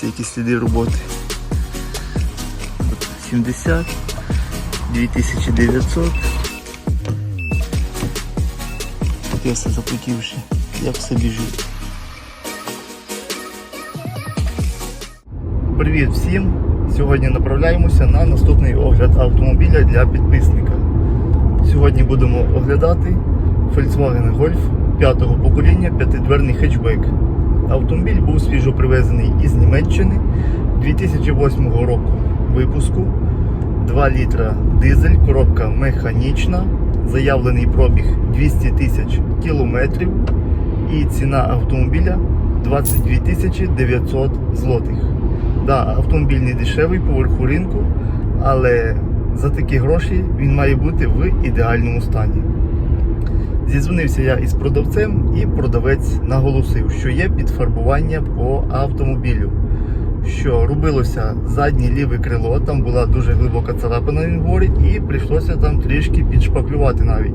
Це які сліди роботи. 70, 2900. Таке все заплативши, як все біжить. Привіт всім! Сьогодні направляємося на наступний огляд автомобіля для підписника. Сьогодні будемо оглядати Volkswagen Golf п'ятого покоління п'ятидверний хетчбек. Автомобіль був свіжо привезений із Німеччини 2008 року випуску. 2 літра дизель, коробка механічна, заявлений пробіг 200 тисяч кілометрів і ціна автомобіля 22 тисячі 900 злотих. Да, автомобіль не дешевий по верху ринку, але за такі гроші він має бути в ідеальному стані. Зізвонився я із продавцем, і продавець наголосив, що є підфарбування по автомобілю. Що робилося заднє ліве крило, там була дуже глибока царапина, він говорить, і прийшлося там трішки підшпаклювати навіть.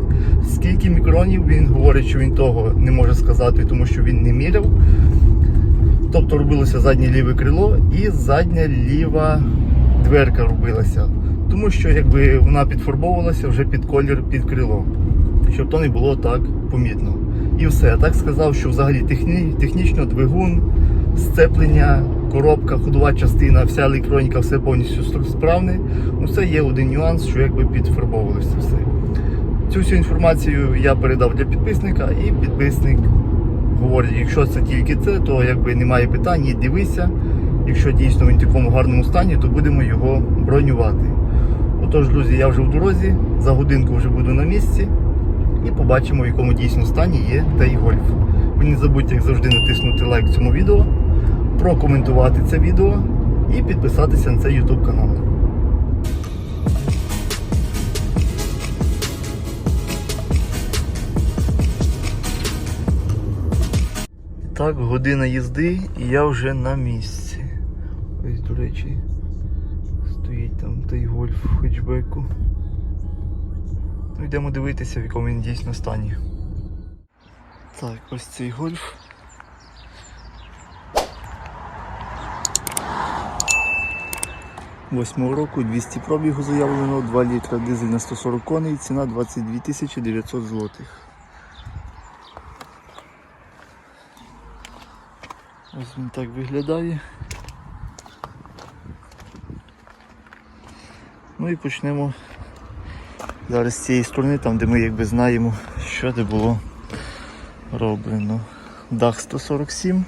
Скільки мікронів він говорить, що він того не може сказати, тому що він не міряв. Тобто робилося заднє ліве крило і задня ліва дверка робилася. Тому що якби вона підфарбовувалася вже під колір під крило, щоб то не було так помітно. І все. Я так сказав, що взагалі техні, технічно двигун, сцеплення, коробка, ходова частина, вся електроніка, все повністю справне. Ну, це є один нюанс, що якби підфарбовувалося все. Цю всю інформацію я передав для підписника, і підписник говорить, якщо це тільки це, то якби немає питань, дивися. Якщо дійсно він в такому гарному стані, то будемо його бронювати. Отож, друзі, я вже в дорозі, за годинку вже буду на місці і побачимо, в якому дійсно стані є той гольф. Ви не забудьте, як завжди, натиснути лайк цьому відео, прокоментувати це відео і підписатися на цей YouTube канал. Так, година їзди і я вже на місці. Ось, до речі, стоїть там той гольф хетчбеку. Йдемо дивитися, в якому він дійсно стані. Так, ось цей гольф. Восьмого року 200 пробігу заявлено, 2 літра дизель на 140 коней, ціна 22 тисячі 900 злотих. Ось він так виглядає. Ну і почнемо зараз з цієї сторони, там де ми якби знаємо, що де було роблено. Дах 147,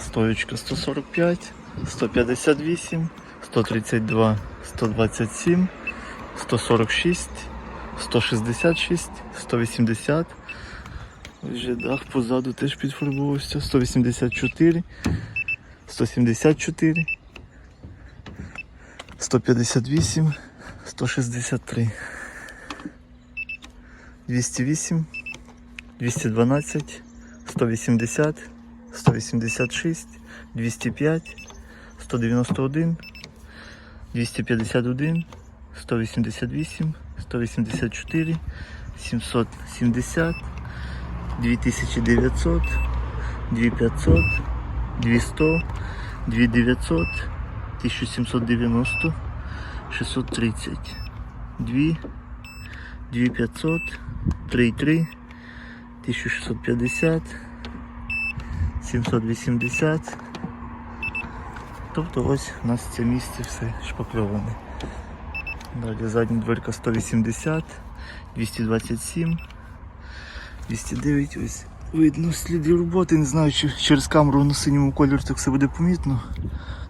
стоючка 145, 158, 132, 127, 146, 166, 180. Ось же дах позаду теж підфарбувався. 184, 174, 158, 163, 208, 212, 180, 186, 205, 191, 251, 188, 184, 770, 2900, 2500, 200, 2900, 1790, 630, 2, 2500, 33, 1650, 780. Тобто ось у нас це місце все шпакльоване. Далі задня дверка 180, 227. 209 ось видно сліди роботи. Не знаю, чи через камеру на синьому кольорі так все буде помітно.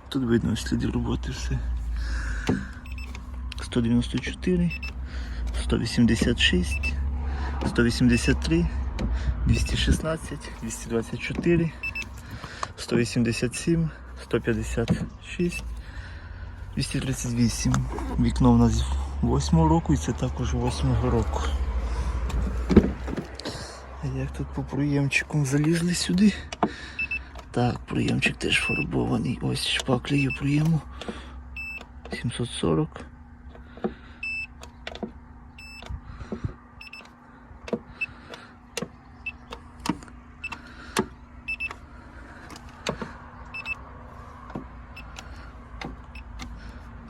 Тут видно сліди роботи все. 194, 186, 183, 216, 224, 187, 156, 238. Вікно в нас 8 року і це також 8 року. А як тут по проємчику залізли сюди? Так, проємчик теж фарбований. Ось шпаклею проєму. 740.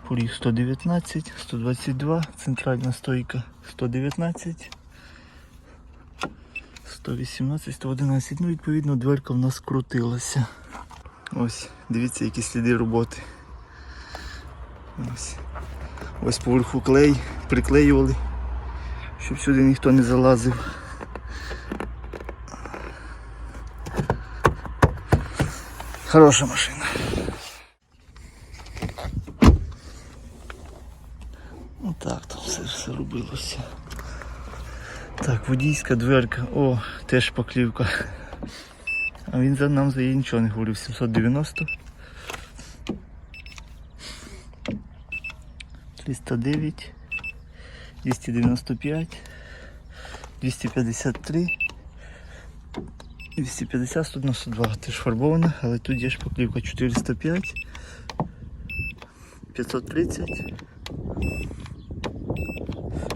Поріг 119, 122, центральна стойка 119, 118, 111. Ну, відповідно, дверка в нас крутилася. Ось, дивіться, які сліди роботи. Ось. Ось поверху клей приклеювали, щоб сюди ніхто не залазив. Хороша машина. Так, там все, все робилося. Так, водійська дверка. О, теж шпаклівка. А він за нам за її нічого не говорив. 790. 309. 295. 253. 250, 192. Теж фарбована, але тут є шпаклівка 405. 530.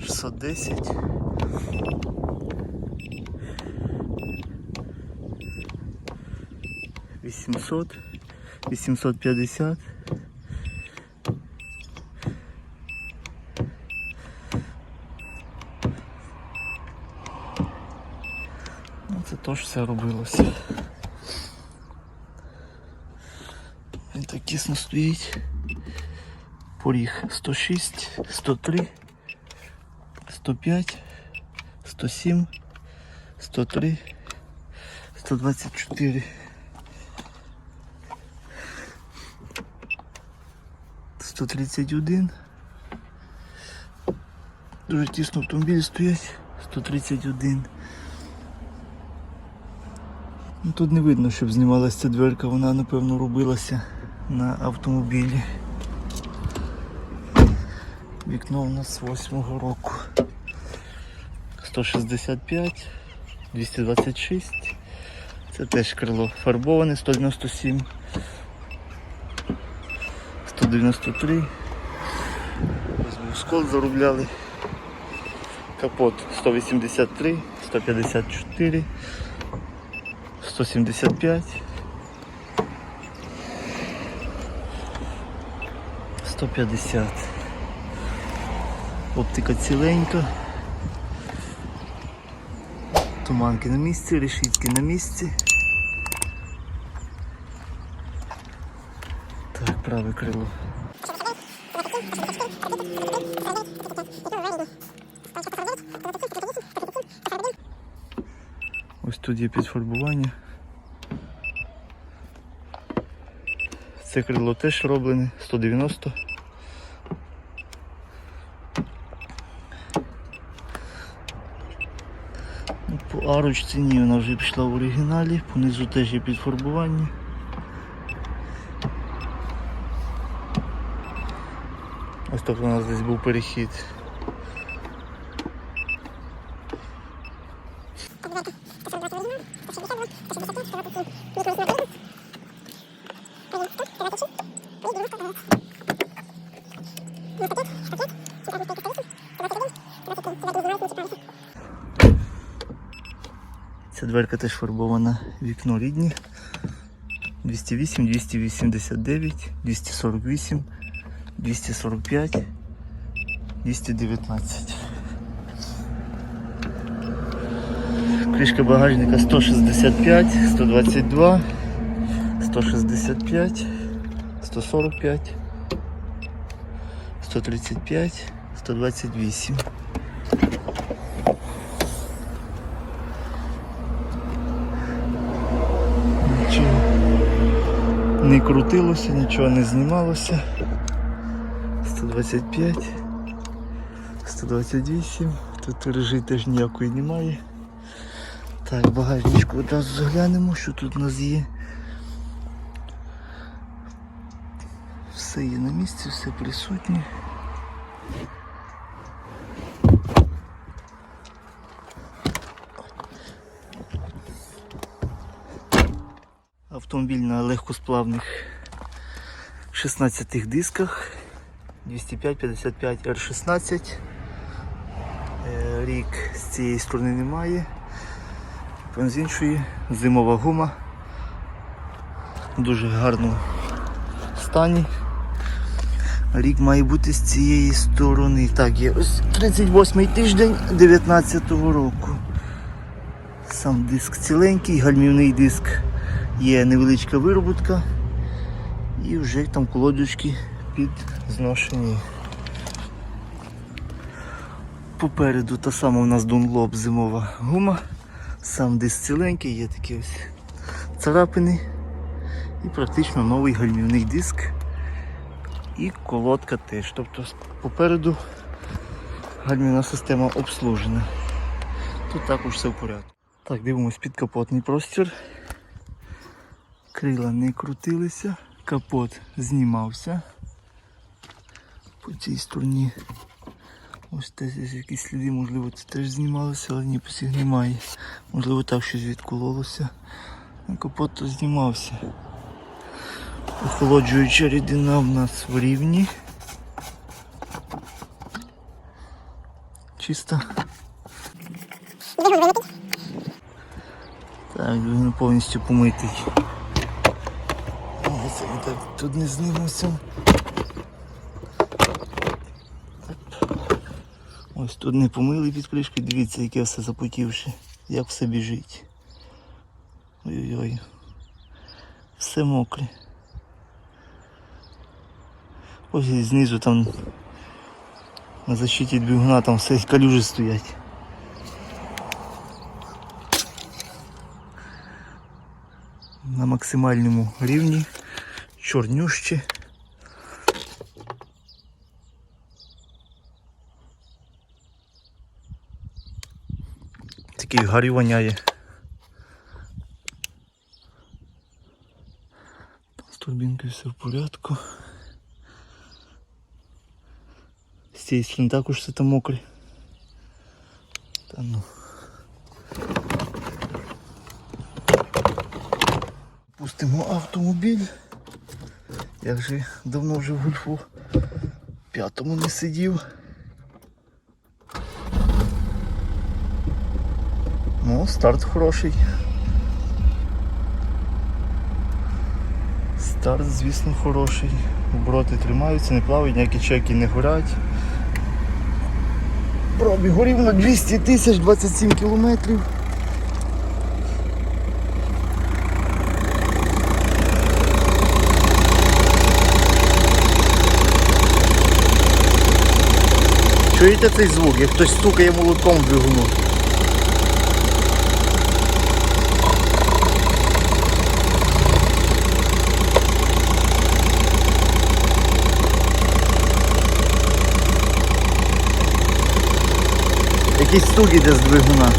610. Вісімсот, вісімсот п'ятдесят, Ну, це теж все робилося. Він так тісно стоїть. Поріг 106, 103. 105, 107, 103, 124. 131. Дуже тісно автомобілі стоять. 131. Ну, тут не видно, щоб знімалася ця дверка, вона напевно робилася на автомобілі. Вікно у нас 8 року. 165, 226. Це теж крило фарбоване, 197, 193. Ось був скол заробляли. Капот 183, 154, 175. 150. Оптика ціленька. Туманки на місці, решітки на місці. Так, праве крило. Ось тут є підфарбування. Це крило теж роблене, 190. Ну, По арочці ні, вона вже пішла в оригіналі, понизу теж є підфарбування. Ось так у нас десь був перехід. Ця дверка теж фарбована вікно рідні. 208, 289, 248, 245, 219. Кришка багажника 165, 122, 165, 145, 135, 128. Нічого не крутилося, нічого не знімалося. 125, 128, тут режи теж ніякої немає. Так, багажничку одразу заглянемо, що тут у нас є. Все є на місці, все присутнє. Автомобіль на легкосплавних 16 дисках 205-55 R16. Е, Рік з цієї сторони немає. З іншої зимова гума в дуже гарному стані. Рік має бути з цієї сторони. Так, є ось 38-й тиждень 19-го року. Сам диск ціленький, гальмівний диск. Є невеличка вироботка. І вже там колодочки під зношені. Попереду та сама у нас Dunlop зимова гума. Сам диск ціленький, є такі ось царапини. І практично новий гальмівний диск. І колодка теж. Тобто попереду гальмівна система обслужена. Тут також все в порядку. Так, дивимось підкапотний простір. Крила не крутилися, капот знімався. По цій стороні ось теж якісь сліди, можливо, це теж знімалося, але ні, посіх немає. Можливо, так щось відкололося. Капот то знімався. Охолоджуюча рідина в нас в рівні. Чисто. Так, він повністю помитий. Так тут не знімався. Ось тут не помили під кришкою, дивіться, яке все запотівши, як все біжить. Ой-ой-ой. Все мокре. Ось і знизу там на защиті двигуна там все калюжі стоять. На максимальному рівні чорнющі. Такий гарі воняє. З турбінкою все в порядку. З цієї сторони також все там мокре. Та ну. Пустимо автомобіль. Я вже давно вже в гольфу п'ятому не сидів. Ну, старт хороший. Старт, звісно, хороший. Обороти тримаються, не плавають, ніякі чеки не горять. Пробіг рівно 200 тисяч 27 кілометрів. Чуєте цей звук, як хтось стукає молотком в двигуну? Якийсь стук іде з двигуна.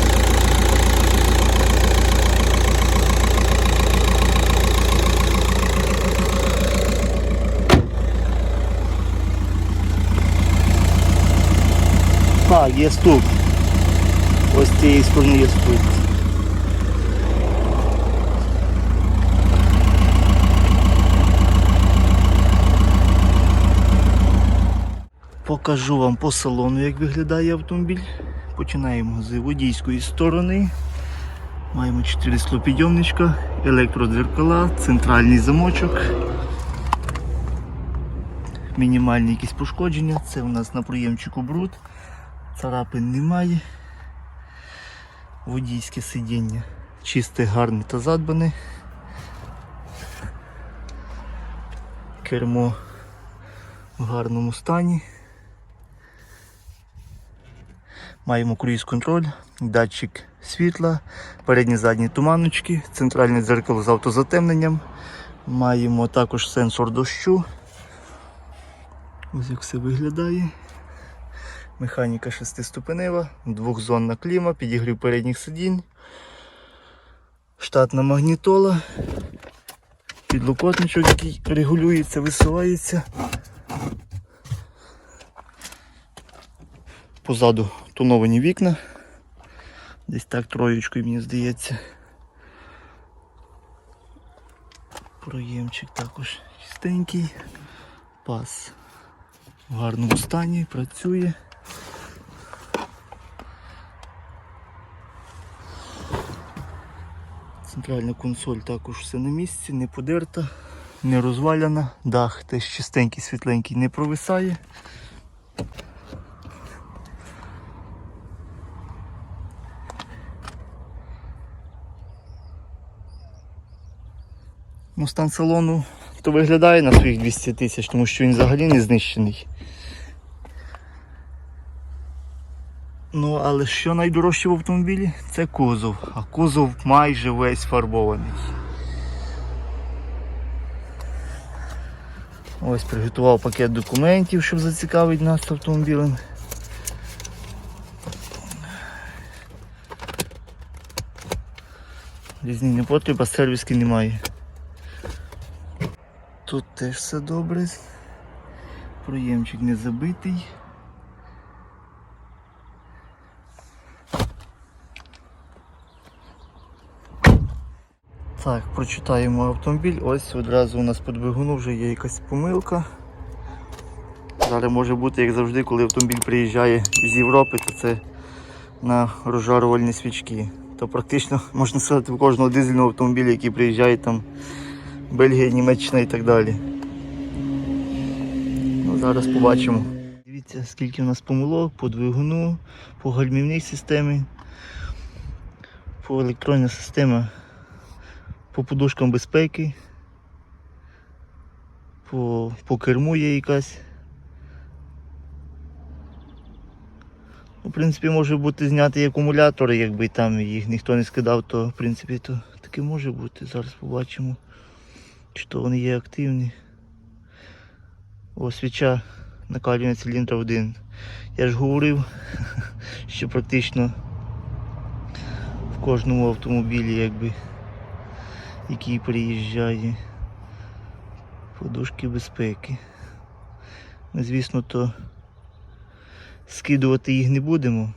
Так, є стук. Ось цієї сторони є стук. Покажу вам по салону, як виглядає автомобіль. Починаємо з водійської сторони. Маємо 4 склопідйомничка, електродзеркала, центральний замочок. Мінімальні якісь пошкодження. Це у нас на проємчику бруд. Царапин немає. Водійське сидіння. Чисте, гарне та задбане. Кермо в гарному стані. Маємо круїз контроль, датчик світла, передні задні туманочки, центральне дзеркало з автозатемненням. Маємо також сенсор дощу. Ось як все виглядає. Механіка шестиступенева, двохзонна кліма, підігрів передніх сидінь, штатна магнітола, підлокотничок, який регулюється, висувається. Позаду тоновані вікна. Десь так троєчкою, мені здається. Проємчик також чистенький. Пас в гарному стані, працює. Центральна консоль також все на місці, не подерта. не розваляна, дах теж чистенький, світленький, не провисає. Ну, стан салону то виглядає на своїх 200 тисяч, тому що він взагалі не знищений. Ну, але що найдорожче в автомобілі? Це кузов. А кузов майже весь фарбований. Ось приготував пакет документів, щоб зацікавити нас автомобілем. Різні не потреба, сервіски немає. Тут теж все добре. Проємчик не забитий. Так, прочитаємо автомобіль. Ось одразу у нас по двигуну вже є якась помилка. Зараз може бути, як завжди, коли автомобіль приїжджає з Європи, то це на розжарувальні свічки. То практично можна сказати в кожного дизельного автомобіля, який приїжджає там Бельгія, Німеччина і так далі. Ну, зараз побачимо. Дивіться, скільки у нас помилок по двигуну, по гальмівній системі, по електронній системі, по подушкам безпеки, по, по керму є якась. Ну, В принципі, може бути знятий акумулятори, якби там їх ніхто не скидав, то в принципі то таке може бути. Зараз побачимо, чи то вони є активні. О, свіча накалювання циліндра один. Я ж говорив, що практично в кожному автомобілі, якби, який приїжджає, подушки безпеки. Ми, звісно, то скидувати їх не будемо.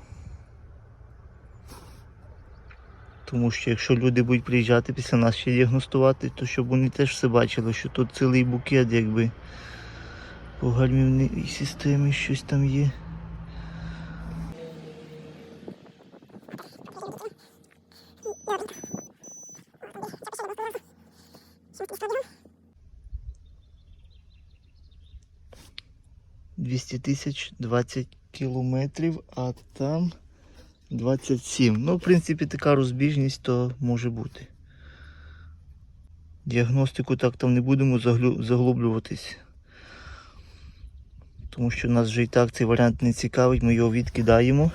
Тому що якщо люди будуть приїжджати після нас ще діагностувати, то щоб вони теж все бачили, що тут цілий букет якби по гальмівній системі щось там є. Двісті тисяч 20 кілометрів, а там 27. Ну, в принципі, така розбіжність то може бути. Діагностику так там не будемо заглублюватись. Тому що нас вже і так цей варіант не цікавить, ми його відкидаємо.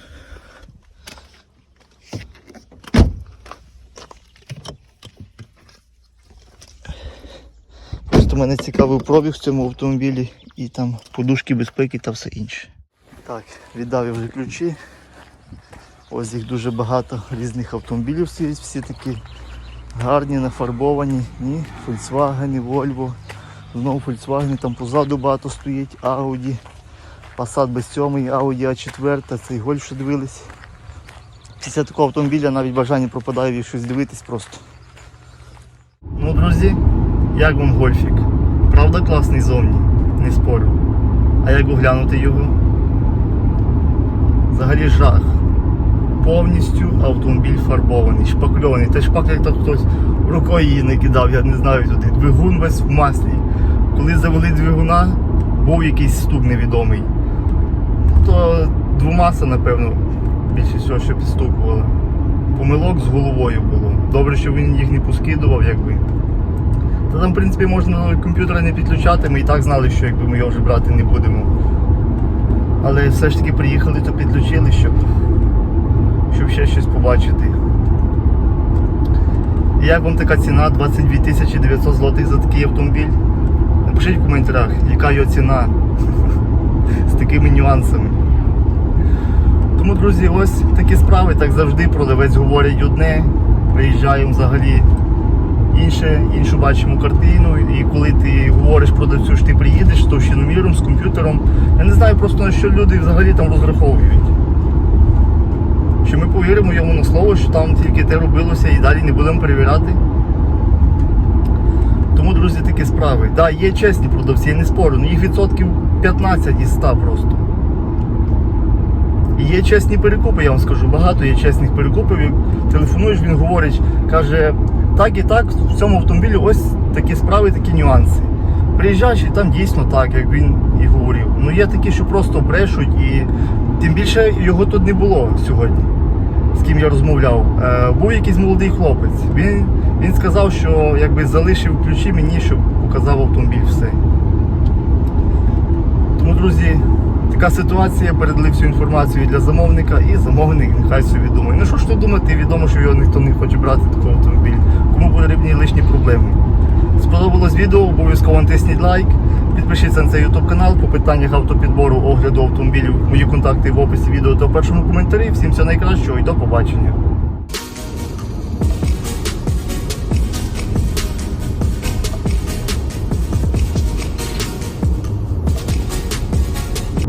Просто мене цікавий пробіг в цьому автомобілі і там подушки безпеки та все інше. Так, віддав я вже ключі. Ось їх дуже багато різних автомобілів стоїть, всі такі гарні, нафарбовані. Ні, Volkswagen, Volvo. Знову Volkswagen, там позаду багато стоїть, Audi. Passat без 7, Audi A4, цей Golf, що дивились. Після такого автомобіля навіть бажання пропадає їх щось дивитись просто. Ну, друзі, як вам гольфік? Правда класний зовні, не спорю. А як оглянути його? Взагалі жах. Повністю автомобіль фарбований, шпакльований. Та шпак, як то хтось рукою її не кидав, я не знаю туди. Двигун весь в маслі. Коли завели двигуна, був якийсь стук невідомий. То двомаса, напевно, більше всього, що підстукували. Помилок з головою було. Добре, що він їх не поскидував, якби. Та там, в принципі, можна комп'ютера не підключати, ми і так знали, що якби ми його вже брати не будемо. Але все ж таки приїхали, то підключили, щоб, щоб ще щось побачити. І Як вам така ціна 22 тисячі 900 злотих за такий автомобіль? Напишіть в коментарях, яка його ціна з такими нюансами. Тому, друзі, ось такі справи, так завжди продавець говорить одне, приїжджаємо взагалі інше, іншу бачимо картину. І коли ти говориш продавцю, що ти приїдеш з товщиноміром, з комп'ютером, я не знаю просто на що люди взагалі там розраховують. Що ми повіримо йому на слово, що там тільки те робилося і далі не будемо перевіряти. Тому, друзі, такі справи. Так, да, є чесні продавці, я не спорю, але їх відсотків 15 із 100 просто. І є чесні перекупи, я вам скажу, багато є чесних перекупів. Телефонуєш, він говорить, каже, так і так, в цьому автомобілі ось такі справи, такі нюанси. Приїжджаєш і там дійсно так, як він і говорив. Ну є такі, що просто брешуть, і тим більше його тут не було сьогодні, з ким я розмовляв. Е, був якийсь молодий хлопець. Він, він сказав, що якби залишив ключі мені, щоб показав автомобіль все. Тому, друзі, така ситуація, передали всю інформацію для замовника і замовник нехай собі думає. Ну що ж тут думати, відомо, що його ніхто не хоче брати такий автомобіль. Кому потрібні лишні проблеми. Сподобалось відео, обов'язково натисніть лайк. Підпишіться на цей YouTube канал по питаннях автопідбору, огляду автомобілів. Мої контакти в описі відео та в першому коментарі. Всім всього найкращого і до побачення.